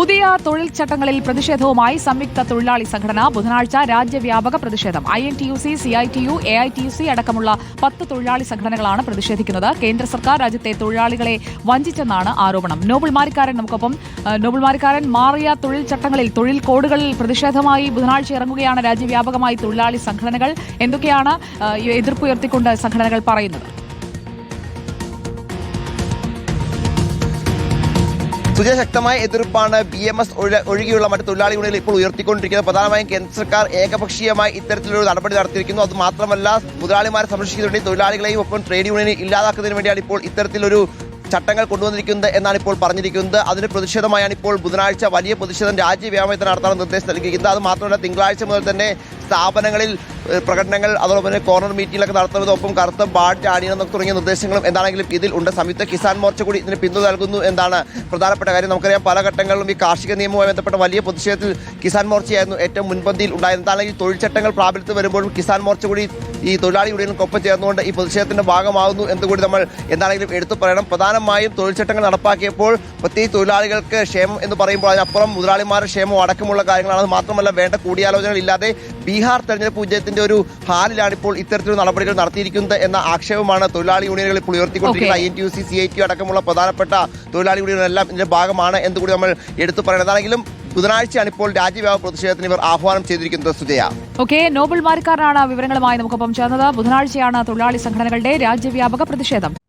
പുതിയ തൊഴിൽ ചട്ടങ്ങളിൽ പ്രതിഷേധവുമായി സംയുക്ത തൊഴിലാളി സംഘടന ബുധനാഴ്ച രാജ്യവ്യാപക പ്രതിഷേധം. I N T U C C I T U A I T U C അടക്കമുള്ള പത്ത് തൊഴിലാളി സംഘടനകളാണ് പ്രതിഷേധിക്കുന്നത്. കേന്ദ്ര സർക്കാർ രാജ്യത്തെ തൊഴിലാളികളെ വഞ്ചിച്ചെന്നാണ് ആരോപണം. നോബിൾ മാരിക്കാരൻ നമുക്കൊപ്പം നോബിൾ മാരിക്കാരൻ മാറിയ തൊഴിൽ ചട്ടങ്ങളിൽ തൊഴിൽ കോഡുകളിൽ പ്രതിഷേധമായി ബുധനാഴ്ച ഇറങ്ങുകയാണ് രാജ്യവ്യാപകമായി തൊഴിലാളി സംഘടനകൾ. എന്തൊക്കെയാണ് എതിർപ്പുയർത്തിക്കൊണ്ട് സംഘടനകൾ പറയുന്നത്? സുജയ ശക്തമായ എതിർപ്പാണ് ബി എം എസ് ഒഴികെയുള്ള മറ്റ് തൊഴിലാളി യൂണിയനുകൾ ഇപ്പോൾ ഉയർത്തിക്കൊണ്ടിരിക്കുന്നത്. പ്രധാനമായും കേന്ദ്ര സർക്കാർ ഏകപക്ഷീയമായി ഇത്തരത്തിലൊരു നടപടി നടത്തിയിരിക്കുന്നു. അത് മാത്രമല്ല മുതലാളിമാരെ സംരക്ഷിക്കുന്നതിന് തൊഴിലാളികളെയും ഒപ്പം ട്രേഡ് യൂണിയനെ ഇല്ലാതാക്കുന്നതിന് വേണ്ടിയാണ് ഇപ്പോൾ ഇത്തരത്തിലൊരു ചട്ടങ്ങൾ കൊണ്ടുവന്നിരിക്കുന്നത് എന്നാണ് ഇപ്പോൾ പറഞ്ഞിരിക്കുന്നത്. അതിന് പ്രതിഷേധമായാണ് ഇപ്പോൾ ബുധനാഴ്ച വലിയ പ്രതിഷേധം രാജ്യവ്യാപനത്തിന് നടത്താനുള്ള നിർദ്ദേശം നൽകിയിരിക്കുന്നത്. അത് മാത്രമല്ല തിങ്കളാഴ്ച മുതൽ തന്നെ സ്ഥാപനങ്ങളിൽ പ്രകടനങ്ങൾ അതോടൊപ്പം തന്നെ കോർണർ മീറ്റിംഗിലൊക്കെ നടത്തുന്നതൊപ്പം കറുത്ത ബാഡ്ജ് അണിയണം തുടങ്ങിയ നിർദ്ദേശങ്ങളും എന്താണെങ്കിലും ഇതിൽ ഉണ്ട്. സംയുക്ത കിസാൻ മോർച്ച കൂടി ഇതിന് പിന്തുണ നൽകുന്നു എന്നാണ് പ്രധാനപ്പെട്ട കാര്യം. നമുക്കറിയാം പല ഘട്ടങ്ങളിലും ഈ കാർഷിക നിയമവുമായി ബന്ധപ്പെട്ട വലിയ പ്രതിഷേധത്തിൽ കിസാൻ മോർച്ചയായിരുന്നു ഏറ്റവും മുൻപന്തിയിൽ ഉണ്ടായിരുന്നത്. എന്താണെങ്കിൽ തൊഴിൽ ചട്ടങ്ങൾ പ്രാബല്യത്തിൽ വരുമ്പോഴും കിസാൻ മോർച്ച കൂടി ഈ തൊഴിലാളി യൂണിയനുകൾക്കൊപ്പം ചേർന്നുകൊണ്ട് ഈ പ്രതിഷേധത്തിന്റെ ഭാഗമാകുന്നു എന്ന് കൂടി നമ്മൾ എന്താണെങ്കിലും എടുത്തു പറയണം. പ്രധാനമായും തൊഴിൽ ചട്ടങ്ങൾ നടപ്പാക്കിയപ്പോൾ പ്രത്യേകിച്ച് തൊഴിലാളികൾക്ക് ക്ഷേമം എന്ന് പറയുമ്പോൾ അതിനപ്പുറം മുതലാളിമാരുടെ ക്ഷേമം അടക്കമുള്ള കാര്യങ്ങളാണ്. മാത്രമല്ല വേണ്ട കൂടിയാലോചനകൾ ഇല്ലാതെ ബീഹാർ തെരഞ്ഞെടുപ്പ് വിജയത്തിന്റെ ഒരു ഹാലിലാണ് ഇപ്പോൾ ഇത്തരത്തിലുള്ള നടപടികൾ നടത്തിയിരിക്കുന്നത് എന്ന ആക്ഷേപമാണ് തൊഴിലാളി യൂണിയനുകൾ ഇപ്പോൾ ഉയർത്തിക്കൊണ്ടിരിക്കുന്നത് I N T U C C I T അടക്കമുള്ള പ്രധാനപ്പെട്ട തൊഴിലാളി യൂണിയനുകളെല്ലാം ഇതിന്റെ ഭാഗമാണ് എന്ന് കൂടി നമ്മൾ എടുത്തു പറയുന്നത് അതാണെങ്കിലും ബുധനാഴ്ചയാണ് ഇപ്പോൾ രാജ്യവ്യാപക പ്രതിഷേധത്തിന് ഇവർ ആഹ്വാനം ചെയ്തിരിക്കുന്നത്. സുജയ. ഓക്കെ നോബിൾ മാരിക്കാരനാണ് വിവരങ്ങളുമായി നമുക്കൊപ്പം ചേർന്നത്. ബുധനാഴ്ചയാണ് തൊഴിലാളി സംഘടനകളുടെ രാജ്യവ്യാപക പ്രതിഷേധം.